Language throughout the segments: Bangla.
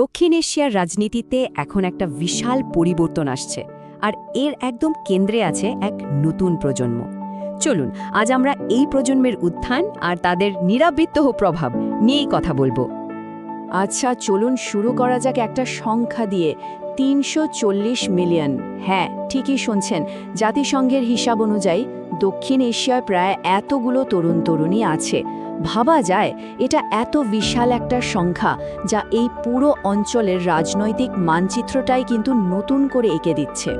দক্ষিণ এশিয়ার রাজনীতিতে এখন একটা বিশাল পরিবর্তন আসছে, আর এর একদম কেন্দ্রে আছে এক নতুন প্রজন্ম। চলুন, আজ আমরা এই প্রজন্মের উত্থান আর তাদের নিরাবৃত্ত প্রভাব নিয়েই কথা বলব। আচ্ছা চলুন শুরু করা যাক একটা সংখ্যা দিয়ে। তিনশো চল্লিশ মিলিয়ন। হ্যাঁ ঠিকই শুনছেন। জাতিসংঘের হিসাব অনুযায়ী দক্ষিণ এশিয়ায় প্রায় এতগুলো তরুণ তরুণী আছে। ভাবা যায় এটা এত বিশাল একটা সংখ্যা যা এই পুরো অঞ্চলের রাজনৈতিক মানচিত্রটাই কিন্তু নতুন করে এঁকে দিচ্ছে।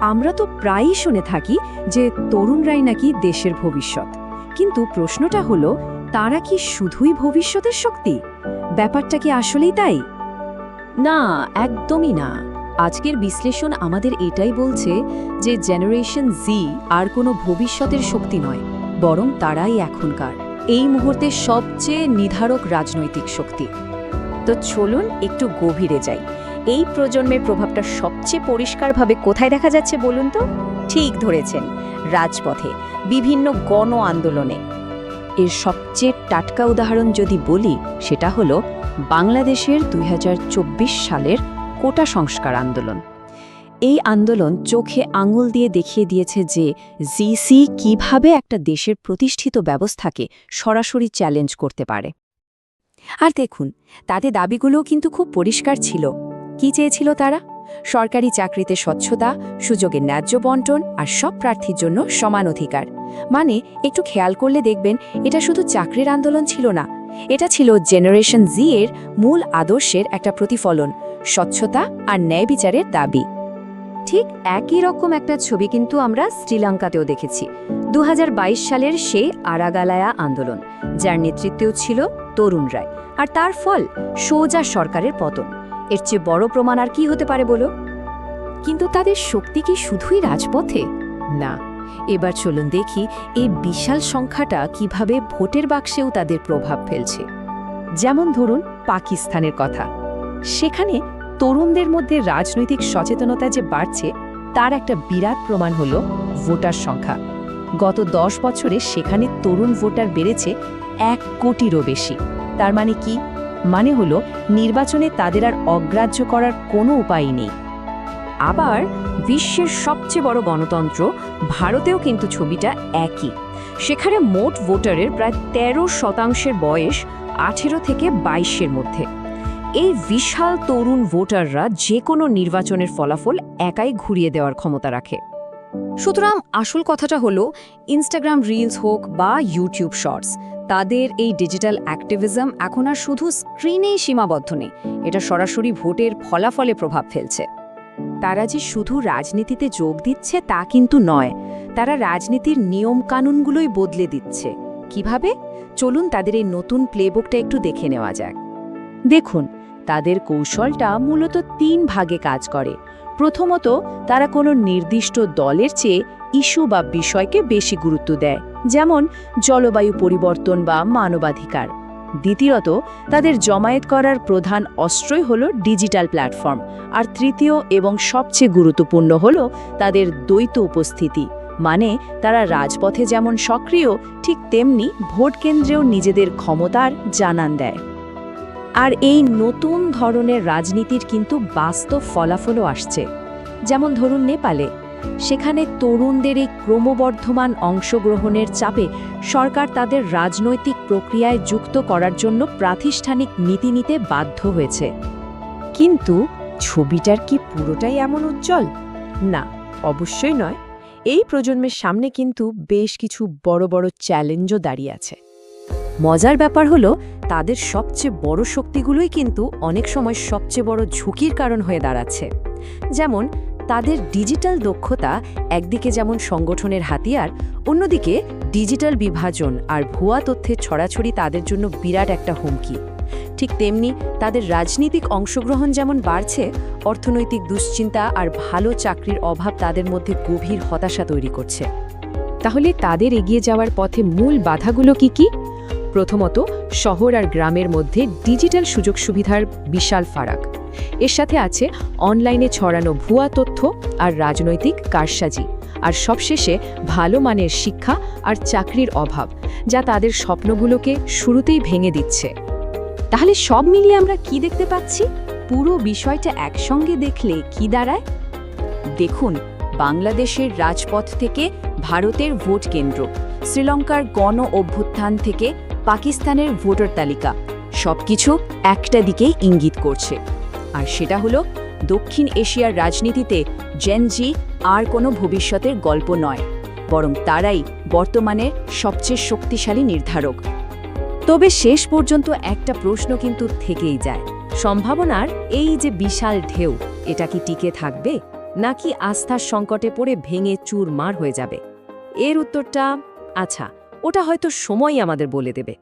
আমরা তো প্রায়ই শুনে থাকি যে তরুণরাই নাকি দেশের ভবিষ্যৎ। কিন্তু প্রশ্নটা হলো, তারা কি শুধুই ভবিষ্যতের শক্তি? ব্যাপারটা কি আসলেই তাই? না, একদমই না। আজকের বিশ্লেষণ আমাদের এটাই বলছে যে জেনারেশন জি আর কোনো ভবিষ্যতের শক্তি নয়, বরং তারাই এখনকার। এই মুহূর্তে সবচেয়ে নিধারক রাজনৈতিক শক্তি। তো চলুন একটু গভীরে যাই। এই প্রজন্মের প্রভাবটা সবচেয়ে পরিষ্কারভাবে কোথায় দেখা যাচ্ছে বলুন তো? ঠিক ধরেছেন, রাজপথে, বিভিন্ন গণ আন্দোলনে। এর সবচেয়ে টাটকা উদাহরণ যদি বলি, সেটা হলো বাংলাদেশের দুই হাজার চব্বিশ সালের কোটা সংস্কার আন্দোলন। এই আন্দোলন চোখে আঙুল দিয়ে দেখিয়ে দিয়েছে যে জিসি কীভাবে একটা দেশের প্রতিষ্ঠিত ব্যবস্থাকে সরাসরি চ্যালেঞ্জ করতে পারে। আর দেখুন তাদের দাবিগুলোও কিন্তু খুব পরিষ্কার ছিল। কি চেয়েছিল তারা? সরকারি চাকরিতে স্বচ্ছতা, সুযোগের ন্যায্য বন্টন আর সব প্রার্থীর জন্য সমান অধিকার। মানে একটু খেয়াল করলে দেখবেন, এটা শুধু চাকরির আন্দোলন ছিল না, এটা ছিল জেনারেশন জি এর মূল আদর্শের একটা প্রতিফলন, স্বচ্ছতা আর ন্যায় বিচারের দাবি। ঠিক একই রকম একটা ছবি কিন্তু আমরা শ্রীলঙ্কাতেও দেখেছি। দু হাজার বাইশ সালের সেই আরাগালায়া আন্দোলন, যার নেতৃত্বেও ছিল তরুণ রায়। আর তার ফল সোজা সরকারের পতন। এর চেয়ে বড় প্রমাণ আর কি হতে পারে বলো? কিন্তু তাদের শক্তি কি শুধুই রাজপথে? না, এবার চলুন দেখি এই বিশাল সংখ্যাটা কীভাবে ভোটের বাক্সেও তাদের প্রভাব ফেলছে। যেমন ধরুন পাকিস্তানের কথা। সেখানে তরুণদের মধ্যে রাজনৈতিক সচেতনতা যে বাড়ছে, তার একটা বিরাট প্রমাণ হল ভোটার সংখ্যা। গত দশ বছরে সেখানে তরুণ ভোটার বেড়েছে এক কোটিরও বেশি। তার মানে কি? মানে হল নির্বাচনে তাদের আর অগ্রাহ্য করার কোনো উপায় নেই। আবার বিশ্বের সবচেয়ে বড় গণতন্ত্র, ভারতেও কিন্তু ছবিটা একই। সেখানে মোট ভোটারের প্রায় ১৩ শতাংশের বয়স আঠেরো থেকে বাইশের মধ্যে। এই বিশাল তরুণ ভোটাররা যে কোনো নির্বাচনের ফলাফল একাই ঘুরিয়ে দেওয়ার ক্ষমতা রাখে। সুতরাং আসল কথাটা হলো ইনস্টাগ্রাম রিলস হোক বা ইউটিউব শর্টস তাদের এই ডিজিটাল অ্যাক্টিভিজম এখন আর শুধু স্ক্রিনেই সীমাবদ্ধ নেই, এটা সরাসরি ভোটের ফলাফলে প্রভাব ফেলছে। তারা যে শুধু রাজনীতিতে যোগ দিচ্ছে তা কিন্তু নয়, তারা রাজনীতির নিয়মকানুনগুলোই বদলে দিচ্ছে। কীভাবে? চলুন তাদের এই নতুন প্লেবুকটা একটু দেখে নেওয়া যাক। দেখুন তাদের কৌশলটা মূলত তিন ভাগে কাজ করে। প্রথমত, তারা কোনো নির্দিষ্ট দলের চেয়ে ইস্যু বা বিষয়কে বেশি গুরুত্ব দেয়, যেমন জলবায়ু পরিবর্তন বা মানবাধিকার। দ্বিতীয়ত, তাদের জমায়েত করার প্রধান অস্ত্রই হল ডিজিটাল প্ল্যাটফর্ম, আর তৃতীয় এবং সবচেয়ে গুরুত্বপূর্ণ হল তাদের দ্বৈত উপস্থিতি মানে তারা রাজপথে যেমন সক্রিয়, ঠিক তেমনি ভোট কেন্দ্রেও নিজেদের ক্ষমতার জানান দেয়। আর এই নতুন ধরনের রাজনীতির কিন্তু বাস্তব ফলাফলও আসছে। যেমন ধরুন নেপালে। সেখানে তরুণদের এই ক্রমবর্ধমান অংশগ্রহণের চাপে সরকার তাদের রাজনৈতিক প্রক্রিয়ায় যুক্ত করার জন্য প্রাতিষ্ঠানিক নীতি নিতে বাধ্য হয়েছে। কিন্তু ছবিটার কি পুরোটাই এমন উজ্জ্বল? না, অবশ্যই নয়। এই প্রজন্মের সামনে কিন্তু বেশ কিছু বড় বড় চ্যালেঞ্জও দাঁড়িয়ে আছে। মজার ব্যাপার হলো, তাদের সবচেয়ে বড় শক্তিগুলোই কিন্তু অনেক সময় সবচেয়ে বড় ঝুঁকির কারণ হয়ে দাঁড়াচ্ছে। যেমন, তাদের ডিজিটাল দক্ষতা একদিকে যেমন সংগঠনের হাতিয়ার, অন্যদিকে ডিজিটাল বিভাজন আর ভুয়া তথ্যের ছড়াছড়ি তাদের জন্য বিরাট একটা হুমকি। ঠিক তেমনি, তাদের রাজনৈতিক অংশগ্রহণ যেমন বাড়ছে, অর্থনৈতিক দুশ্চিন্তা আর ভালো চাকরির অভাব তাদের মধ্যে গভীর হতাশা তৈরি করছে। তাহলে তাদের এগিয়ে যাওয়ার পথে মূল বাধাগুলো কি কি? প্রথমত শহর আর গ্রামের মধ্যে ডিজিটাল সুযোগ সুবিধার বিশাল ফারাক। এর সাথে আছে অনলাইনে ছড়ানো ভুয়া তথ্য আর রাজনৈতিক কারসাজি। আর সবশেষে ভালো মানের শিক্ষা আর চাকরির অভাব, যা তাদের স্বপ্নগুলোকে শুরুতেই ভেঙে দিচ্ছে। তাহলে সব মিলিয়ে আমরা কি দেখতে পাচ্ছি? পুরো বিষয়টা একসঙ্গে দেখলে কি দাঁড়ায়? দেখুন, বাংলাদেশের রাজপথ থেকে ভারতের ভোট কেন্দ্র শ্রীলঙ্কার গণ অভ্যুত্থান থেকে পাকিস্তানের ভোটার তালিকা। সবকিছু একটা দিকেই ইঙ্গিত করছে। আর সেটা হলো, দক্ষিণ এশিয়ার রাজনীতিতে জেনজি আর কোনো ভবিষ্যতের গল্প নয়, বরং তারাই বর্তমানে সবচেয়ে শক্তিশালী নির্ধারক। তবে শেষ পর্যন্ত একটা প্রশ্ন কিন্তু থেকেই যায়, সম্ভাবনার এই যে বিশাল ঢেউ, এটা কি টিকে থাকবে? নাকি আস্থার সংকটে পড়ে ভেঙে চুরমার হয়ে যাবে? এর উত্তরটা আচ্ছা ওটা হয়তো সময় আমাদের বলে দেবে।